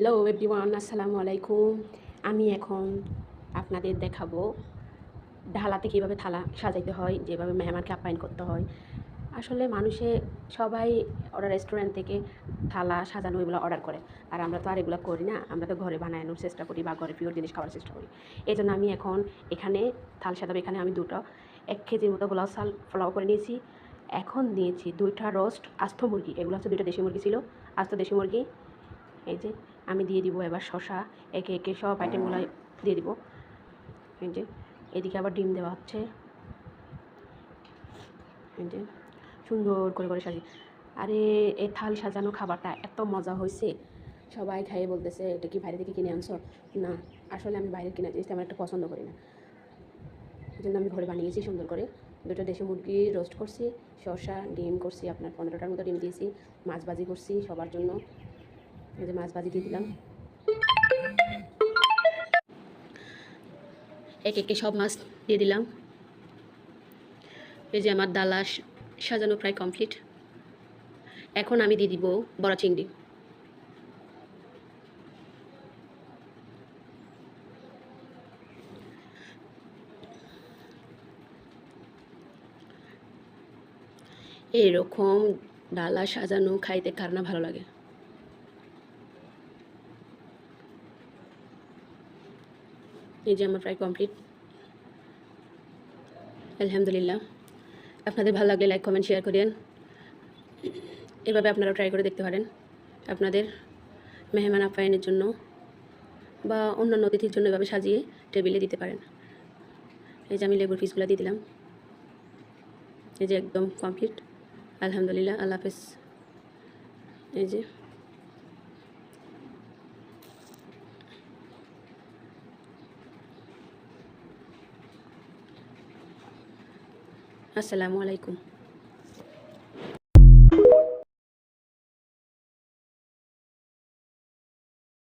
Hello everyone আসসালামু আলাইকুম আমি এখন আপনাদের দেখাবো ঢালাতে কীভাবে থালা সাজাইতে হয়, যেভাবে মেহমানকে আপ্যায়ন করতে হয়। আসলে মানুষে সবাই ওরা রেস্টুরেন্ট থেকে থালা সাজানো এগুলো অর্ডার করে। আর আমরা তো আর এগুলো করি না। আমরা তো ঘরে বানানোর চেষ্টা করি বা ঘরে পিওর জিনিস খাওয়ার চেষ্টা করি। এই জন্য আমি এখন এখানে থাল সাজাবো। এখানে আমি দুটো এক কেজির মতো পোলাও চাল পোলাও করে নিয়েছি। এখন নিয়েছি দুইটা রোস্ট আস্ত মুরগি। এগুলো হচ্ছে দুইটা দেশি মুরগি ছিল। আস্ত দেশি মুরগি। এই যে আমি দিয়ে দিব এবার শশা একে একে সব আইটেমগুলো দিয়ে দিব। এই যে, এদিকে আবার ডিম দেওয়া হচ্ছে। এই যে, সুন্দর করে করে সাজি আরে এই থাল সাজানো খাবারটা এত মজা হয়েছে। সবাই খাইয়ে বলতেছে, এটা কি বাইরে থেকে কিনে আনছো? না, আসলে আমি বাইরে কিনে জিনিসটা আমার একটা পছন্দ করি না। এই জন্য আমি ঘরে বানিয়েছি সুন্দর করে। দুটো দেশি মুরগি রোস্ট করছি, শসা, ডিম করছি, আপনার পনেরোটার মতো ডিম দিয়েছি, মাছ ভাজি করছি সবার জন্য। যে মাছ ভাজি দিয়ে দিলাম। এক একে সব মাছ দিয়ে দিলাম। এই যে আমার ডালা সাজানো প্রায় কমপ্লিট এখন আমি দিয়ে দিব বড়া চিংড়ি। এরকম ডালা সাজানো খাইতে কার না ভালো লাগে? এই যে আমার প্রায় কমপ্লিট আলহামদুলিল্লাহ। আপনাদের ভালো লাগলে লাইক কমেন্ট শেয়ার করেন। এভাবে আপনারা ট্রাই করে দেখতে পারেন। আপনাদের মেহমান আপ্যায়নের জন্য বা অন্যান্য অতিথির জন্য এভাবে সাজিয়ে টেবিলে দিতে পারেন। এই যে আমি লেবুর পিসগুলো দিয়ে দিলাম। এই যে একদম কমপ্লিট আলহামদুলিল্লাহ, আল্লাহ হাফেজ। এই যে আসসালামু আলাইকুম